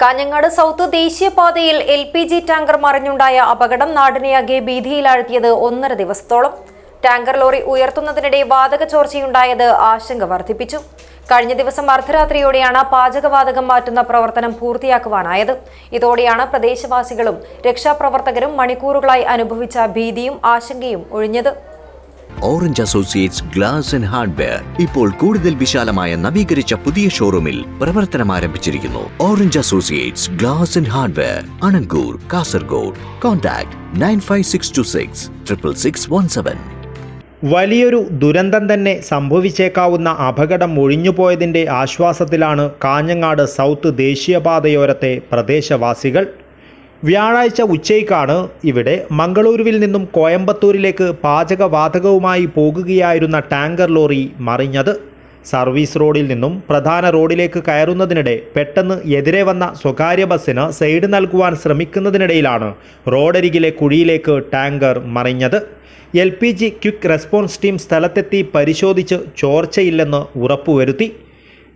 Kanhangad south ദേശീയപാതയിൽ L P G tanker മറിഞ്ഞുണ്ടായ അപകടം നാടിനെയാകെ ഭീതിയിലാഴ്ത്തിയത് ഒന്നര ദിവസത്തോളം. ടാങ്കർ ലോറി ഉയർത്തുന്നതിനിടെ വാതക ചോർച്ചയുണ്ടായത് ആശങ്ക വർദ്ധിപ്പിച്ചു. കഴിഞ്ഞ ദിവസം അർദ്ധരാത്രിയോടെയാണ് പാചകവാതകം മാറ്റുന്ന പ്രവർത്തനം പൂർത്തിയാക്കുവാനായത്. ഇതോടെയാണ് പ്രദേശവാസികളും രക്ഷാപ്രവർത്തകരും മണിക്കൂറുകളായി അനുഭവിച്ച ഭീതിയും ആശങ്കയും ഒഴിഞ്ഞത്. Orange Associates Glass and Hardware ഇപ്പോൾ കൂടുതൽ വിശാലമായ നവീകരിച്ച പുതിയ ഷോറൂമിൽ പ്രവർത്തനം ആരംഭിച്ചിരിക്കുന്നു. Orange Associates Glass and Hardware Anangoor Kasaragod contact nine five six two six triple six one seven വലിയൊരു ദുരന്തം തന്നെ സംഭവിച്ചേക്കാവുന്ന അപകടം ഒഴിഞ്ഞുപോയതിന്റെ ആശ്വാസത്തിലാണ് കാഞ്ഞങ്ങാട് സൗത്ത് ദേശീയപാതയോരത്തെ പ്രദേശവാസികൾ വ്യാഴാഴ്ച ഉച്ചയ്ക്കാണ് ഇവിടെ മംഗളൂരുവിൽ നിന്നും കോയമ്പത്തൂരിലേക്ക് പാചകവാതകവുമായി പോകുകയായിരുന്ന ടാങ്കർ ലോറി മറിഞ്ഞത്. സർവീസ് റോഡിൽ നിന്നും പ്രധാന റോഡിലേക്ക് കയറുന്നതിനിടെ പെട്ടെന്ന് എതിരെ വന്ന സ്വകാര്യ ബസ്സിന് സൈഡ് നൽകുവാൻ ശ്രമിക്കുന്നതിനിടയിലാണ് റോഡരികിലെ കുഴിയിലേക്ക് ടാങ്കർ മറിഞ്ഞത്. L P G quick response team സ്ഥലത്തെത്തി പരിശോധിച്ച് ചോർച്ചയില്ലെന്ന് ഉറപ്പുവരുത്തി.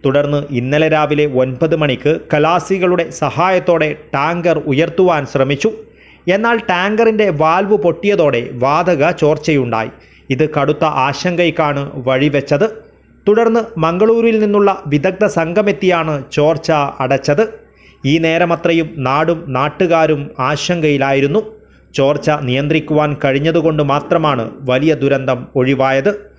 തുടർന്ന് ഇന്നലെ രാവിലെ ഒൻപത് മണിക്ക് കലാസികളുടെ സഹായത്തോടെ ടാങ്കർ ഉയർത്തുവാൻ ശ്രമിച്ചു. എന്നാൽ ടാങ്കറിന്റെ വാൽവ് പൊട്ടിയതോടെ വാതക ചോർച്ചയുണ്ടായി. ഇത് കടുത്ത ആശങ്കയ്ക്കാണ് വഴിവെച്ചത്. തുടർന്ന് മംഗളൂരുവിൽ നിന്നുള്ള വിദഗ്ധ സംഘമെത്തിയാണ് ചോർച്ച അടച്ചത്. ഈ നേരമത്രയും നാടും നാട്ടുകാരും ആശങ്കയിലായിരുന്നു. ചോർച്ച നിയന്ത്രിക്കുവാൻ കഴിഞ്ഞതുകൊണ്ട് മാത്രമാണ് വലിയ ദുരന്തം ഒഴിവായത്.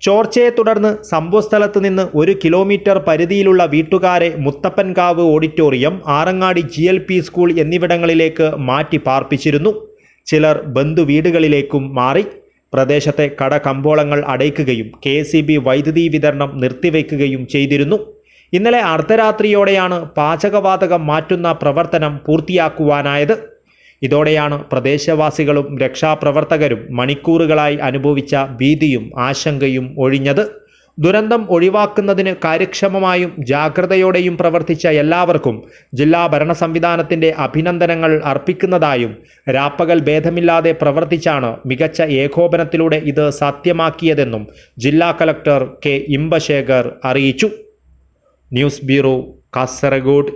ചോർച്ചയെ തുടർന്ന് സംഭവസ്ഥലത്ത് നിന്ന് ഒരു കിലോമീറ്റർ പരിധിയിലുള്ള വീട്ടുകാരെ Muthappankavu auditorium Arangadi G L P school എന്നിവിടങ്ങളിലേക്ക് മാറ്റി പാർപ്പിച്ചിരുന്നു. ചിലർ ബന്ധുവീടുകളിലേക്കും മാറി. പ്രദേശത്തെ കട കമ്പോളങ്ങൾ അടയ്ക്കുകയും കെ സി ബി വൈദ്യുതി വിതരണം നിർത്തിവെക്കുകയും ചെയ്തിരുന്നു. ഇന്നലെ അർദ്ധരാത്രിയോടെയാണ് പാചകവാതകം മാറ്റുന്ന പ്രവർത്തനം പൂർത്തിയാക്കുവാനായത്. ഇതോടെയാണ് പ്രദേശവാസികളും രക്ഷാപ്രവർത്തകരും മണിക്കൂറുകളായി അനുഭവിച്ച ഭീതിയും ആശങ്കയും ഒഴിഞ്ഞത്. ദുരന്തം ഒഴിവാക്കുന്നതിന് കാര്യക്ഷമമായും ജാഗ്രതയോടെയും പ്രവർത്തിച്ച എല്ലാവർക്കും ജില്ലാ ഭരണ സംവിധാനത്തിന്റെ അഭിനന്ദനങ്ങൾ അർപ്പിക്കുന്നതായും രാപ്പകൽ ഭേദമില്ലാതെ പ്രവർത്തിച്ചാണ് മികച്ച ഏകോപനത്തിലൂടെ ഇത് സാധ്യമാക്കിയതെന്നും ജില്ലാ കലക്ടർ കെ ഇമ്പശേഖർ അറിയിച്ചു. News bureau Kasaragod.